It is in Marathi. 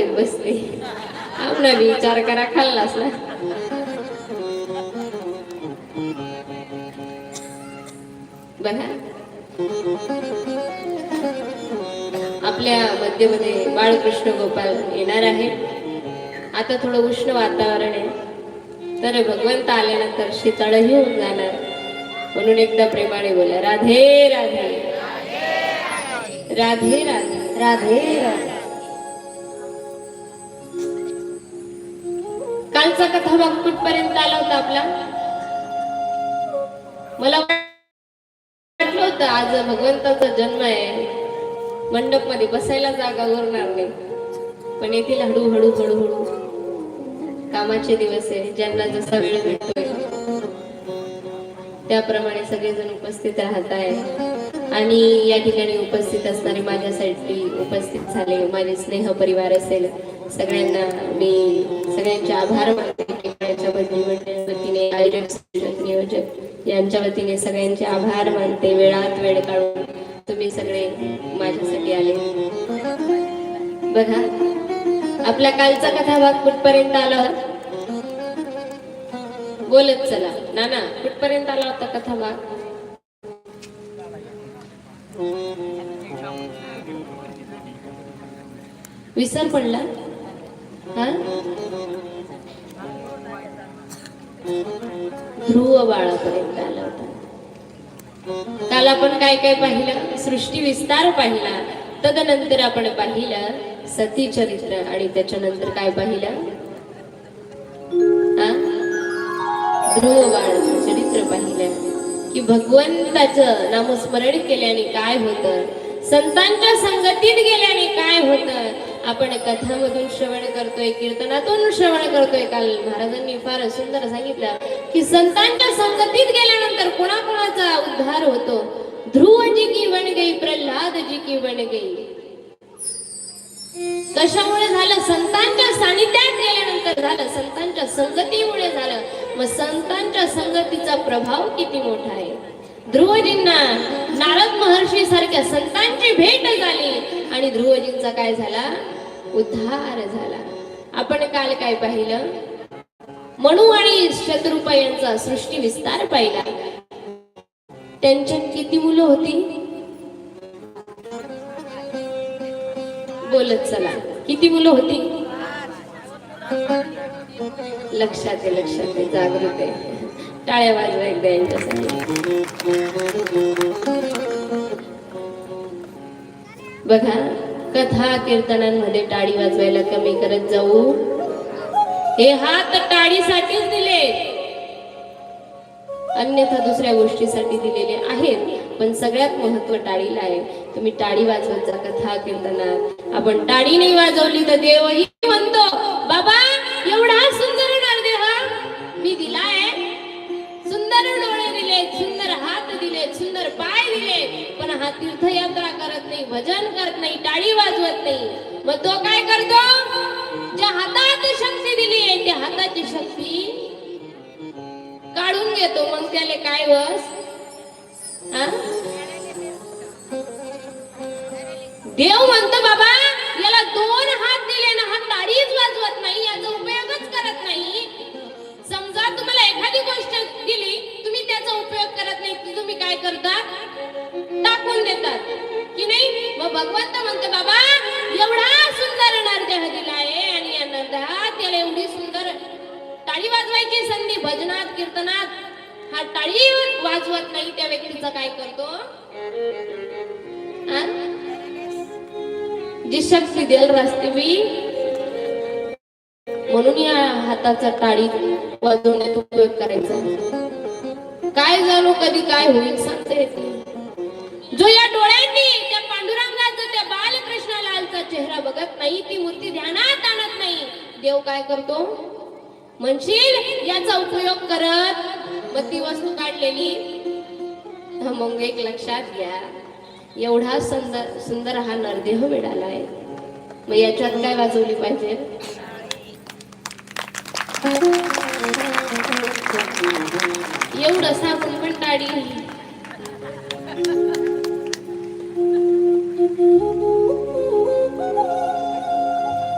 हवेत बसते आमना बी विचार करा खाल्लास ना. बघा. आपल्या मध्यमध्ये बाळकृष्ण गोपाल येणार आहे. आता थोडं उष्ण वातावरण आहे. तर भगवंत आल्यानंतर शीतळही होऊन जाणार. म्हणून एकदा प्रेमाने बोला राधे राधे. राधे राधे. राधे राधे. आजचा कथा भाग कुठपर्यंत आला होता आपला? मला वाटलं होतं आज भगवंताचा जन्म आहे. मंडपमध्ये बसायला जागा उरणार नाही. पण येथील हळूहळू हळूहळू. कामाचे दिवस आहे ज्यांना जसा वेळ भेटतोय. त्याप्रमाणे सगळेजण उपस्थित राहत आहे आणि या ठिकाणी उपस्थित असणारे माझ्यासाठी उपस्थित झाले माझे स्नेह परिवार असेल सगळ्यांना मी सगळ्यांचे आभार मानते वतीने आयोजक नियोजक यांच्या वतीने सगळ्यांचे आभार मानते. वेळात वेळ काढून तुम्ही सगळे माझ्यासाठी आले. बघा आपला कालचा कथा भाग कुठपर्यंत आला बोलत चला. नाना कुठपर्यंत आला होता कथा भाग विसर पडला? हा? ध्रुव बाळापर्यंत आला होता. काल आपण काय काय पाहिलं? सृष्टी विस्तार पाहिला. तदनंतर आपण पाहिलं सती चरित्र. आणि त्याच्यानंतर काय पाहिलं? ध्रुव बाळाचं चरित्र पाहिलं. की भगवंताचं नामस्मरण केल्याने काय होतं? संतांच्या संगतीत गेल्याने काय होतं? आपण कथामधून श्रवण करतोय कीर्तनातून श्रवण करतोय. काल महाराजांनी फार सुंदर सांगितलं की संतांच्या संगतीत गेल्यानंतर कोणाकोणाचा उद्धार होतो? ध्रुवजी की बन गई प्रल्हादजी की बन गई कशामुळे झालं? संतांच्या सानिध्यात गेल्यानंतर झालं. संतांच्या संगतीमुळे झालं. मग संतांच्या संगतीचा प्रभाव किती मोठा आहे? ध्रुवजींना नारद महर्षी सारख्या संतांची भेट झाली. आणि ध्रुवजींचा काय झाला? उद्धार झाला. आपण काल काय पाहिलं? म्हणू आणि शत्रुपा यांचा सृष्टी विस्तार पाहिला. त्यांच्यात किती मुलं होती? बोलत चला. किती मुलं होती? लक्षात आहे लक्षात आहे. जागृत आहे. टाळ्या वाजवा एकदा यांच्यासाठी बघा कथा कीर्तनांमध्ये टाळी वाजवायला कमी करत जाऊ. हे हात टाळीसाठीच दिले. अन्यथा दुसऱ्या गोष्टीसाठी दिलेले आहेत पण सगळ्यात महत्त्व टाळीला आहे. तुम्ही टाळी वाजवत जा कथा कीर्तनात. आपण टाळी नाही वाजवली तर देवही तीर्थयात्रा करत नाही भजन करत नाही टाळी वाजवत नाही. मग तो काय करतो? ज्या हातात शक्ती दिली आहे त्या हाताची शक्ती काढून घेतो. मग त्याला काय वस? देव म्हणतो बाबा याला दोन हात भगवंत म्हणतो बाबा एवढा सुंदर नरदेह दिला आहे आणि या नरदेहात त्याला एवढी सुंदर टाळी वाजवायची संधी भजनात कीर्तनात. हा टाळी वाजवत नाही त्या व्यक्तीचा काय करतो? जी शक्ती देल रास्ते मी म्हणून या हाताचा टाळी वाजवण्यात उपयोग करायचा. काय जाणू कधी काय होईल सांगते जो या डोळ्यांनी त्या त्या बालकृष्णालालचा चेहरा बघत नाही ती मूर्ती ध्यानात आणत नाही. देव काय करतो? म्हणशील याचा उपयोग करत. मग ती वस्तू काढलेली. हा, मग एक लक्षात घ्या एवढा सुंदर सुंदर हा नरदेह मिळाला आहे मग याच्यात काय वाजवली पाहिजे? एवढं सांगून पण टाळी Thank you.